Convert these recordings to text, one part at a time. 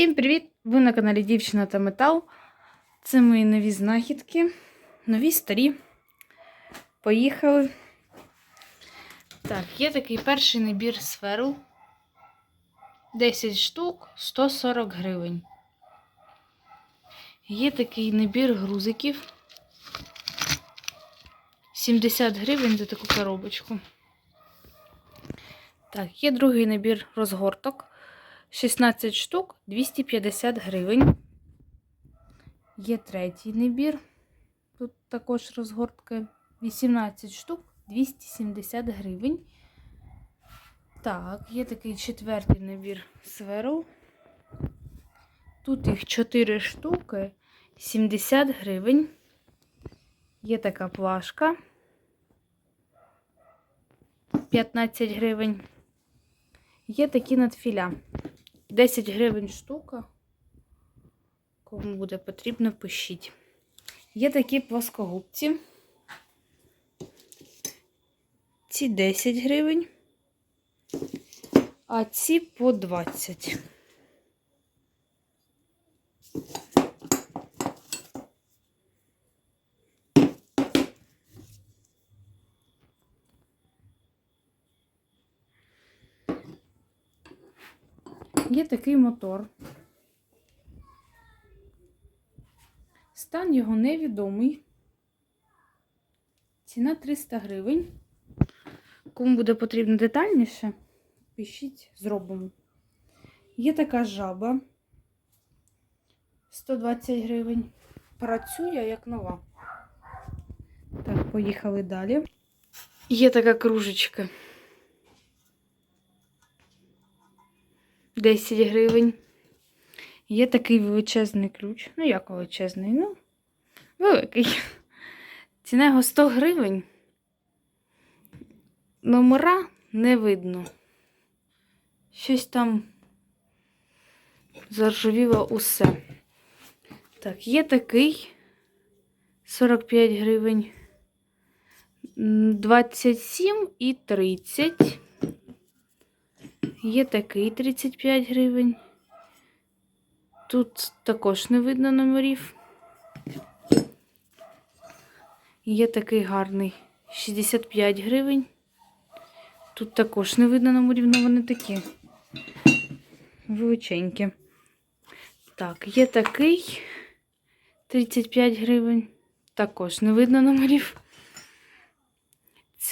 Всім привіт! Ви на каналі Дівчина та Метал. Це мої нові знахідки. Нові старі. Поїхали. Так, є такий перший набір сферу. 10 штук 140 гривень. Є такий набір грузиків. 70 гривень за таку коробочку. Так, є другий набір розгорток. 16 штук 250 гривень. Є третій набір. Тут також розгортка 18 штук 270 гривень. Так, є такий четвертий набір сверл. Тут їх 4 штуки 70 гривень. Є така плашка 15 гривень. Є такі надфіля. 10 гривень штука. Кому буде потрібно, пишіть. Є такі плоскогубці. Ці 10 гривень, а ці по 20. Є такий мотор. Стан його невідомий. Ціна 300 гривень. Кому буде потрібно детальніше, пишіть, зробимо. Є така жаба 120 гривень. Працює як нова. Так, поїхали далі. Є така кружечка. 10 гривень. Є такий величезний ключ. Ну, як величезний? Ну, великий. Ціна його 100 гривень. Номера не видно. Щось там заржавіло усе. Так, є такий 45 гривень. 27 і 30. Є такий 35 гривень. Тут також не видно номерів. Є такий гарний 65 гривень. Тут також не видно номерів, але вони такі величенькі. Так, є такий 35 гривень. Також не видно номерів.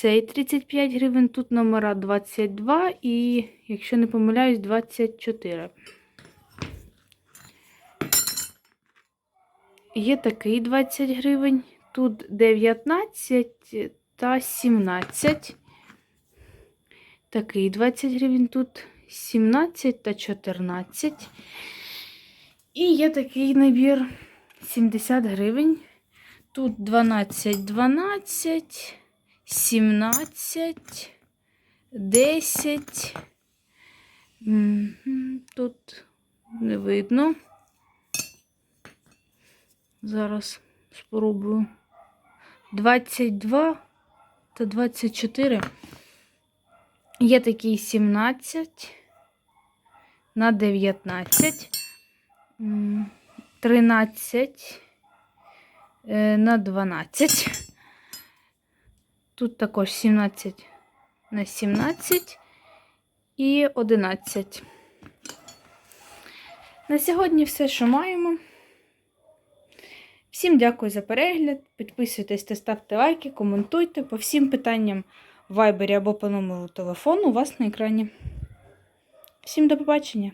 Цей 35 гривень, тут номера 22 і, якщо не помиляюсь, 24. Є такий 20 гривень, тут 19 та 17. Такий 20 гривень, тут 17 та 14. І є такий набір 70 гривень. Тут 12, 12. 17, 10. Мгм, Тут не видно. Зараз спробую. 22 та 24. Є такий 17 на 19. М, 13 е, на 12. Тут також 17 на 17 і 11. На сьогодні все, що маємо. Всім дякую за перегляд. Підписуйтесь та ставте лайки, коментуйте по всім питанням в вайбері або по номеру телефону у вас на екрані. Всім до побачення!